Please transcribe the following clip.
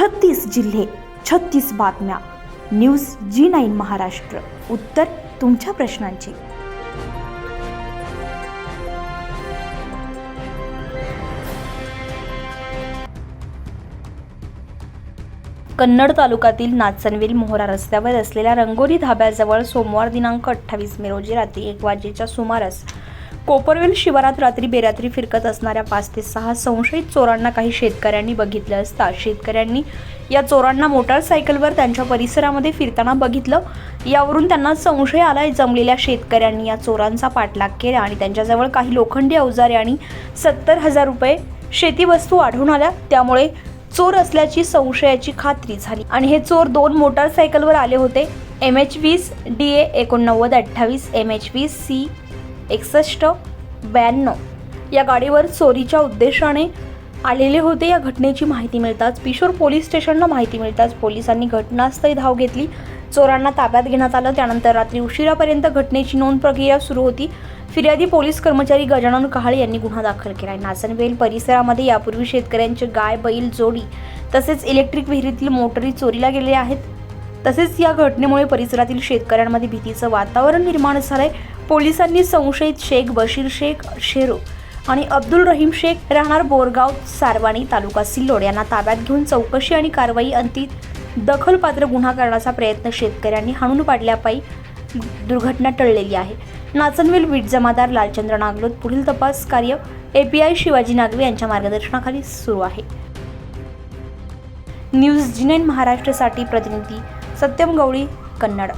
छत्तीस जिल्हे छत्तीस बातम्या. News G nine Maharashtra. उत्तर तुमच्या प्रश्नांची. कन्नड तालुक्यातील नाचनवेल मोहरा रस्त्यावर असलेल्या रंगोली धाब्याजवळ सोमवार दिनांक अठ्ठावीस मे रोजी रात्री एक वाजेच्या सुमारास कोपरवेल शिवारात रात्री बेरात्री फिरकत असणाऱ्या पाच ते सहा संशयित चोरांना काही शेतकऱ्यांनी बघितलं असता शेतकऱ्यांनी या चोरांना मोटारसायकलवर त्यांच्या परिसरामध्ये फिरताना बघितलं. यावरून त्यांना संशय आलाय. जमलेल्या शेतकऱ्यांनी या चोरांचा पाठलाग केला आणि त्यांच्याजवळ काही लोखंडी अवजारे आणि सत्तर हजार रुपये शेती वस्तू आढळून आल्या. त्यामुळे चोर असल्याची संशयाची खात्री झाली आणि हे चोर दोन मोटारसायकलवर आले होते. एम एच वीस डी ए एकोणनव्वद अठ्ठावीस एम एच वीस सी एकसष्ट ब्याण्णव. या गाडीवर चोरीच्या उद्देशाने आलेले होते. या घटनेची माहिती मिळताच पिशोर पोलीस स्टेशनला माहिती मिळताच पोलिसांनी घटनास्थळी धाव घेतली. चोरांना ताब्यात घेण्यात आलं. त्यानंतर रात्री उशिरापर्यंत घटनेची नोंद प्रक्रिया सुरू होती. फिर्यादी पोलीस कर्मचारी गजानन कहाळे यांनी गुन्हा दाखल केला आहे नाचनवेल परिसरामध्ये यापूर्वी शेतकऱ्यांचे गाय बैल जोडी तसेच इलेक्ट्रिक विहिरीतील मोटरी चोरीला गेले आहेत. तसेच या घटनेमुळे परिसरातील शेतकऱ्यांमध्ये भीतीचं वातावरण निर्माण झालं आहे पोलिसांनी संशयित शेख बशीर शेख शेरू आणि अब्दुल रहीम शेख राहणार बोरगाव सारवाणी तालुका सिल्लोड. यांना ताब्यात घेऊन चौकशी आणि कारवाई अंती दखलपात्र गुन्हा करण्याचा प्रयत्न शेतकऱ्यांनी हाणून पाडल्यापायी दुर्घटना टळलेली आहे. नाचनवेल वीट जमादार लालचंद्र नागलोत पुढील तपास कार्य एपीआय शिवाजी नागवे यांच्या मार्गदर्शनाखाली सुरू आहे. न्यूज जी महाराष्ट्रसाठी महाराष्ट्रासाठी प्रतिनिधी सत्यम गवळी कन्नड.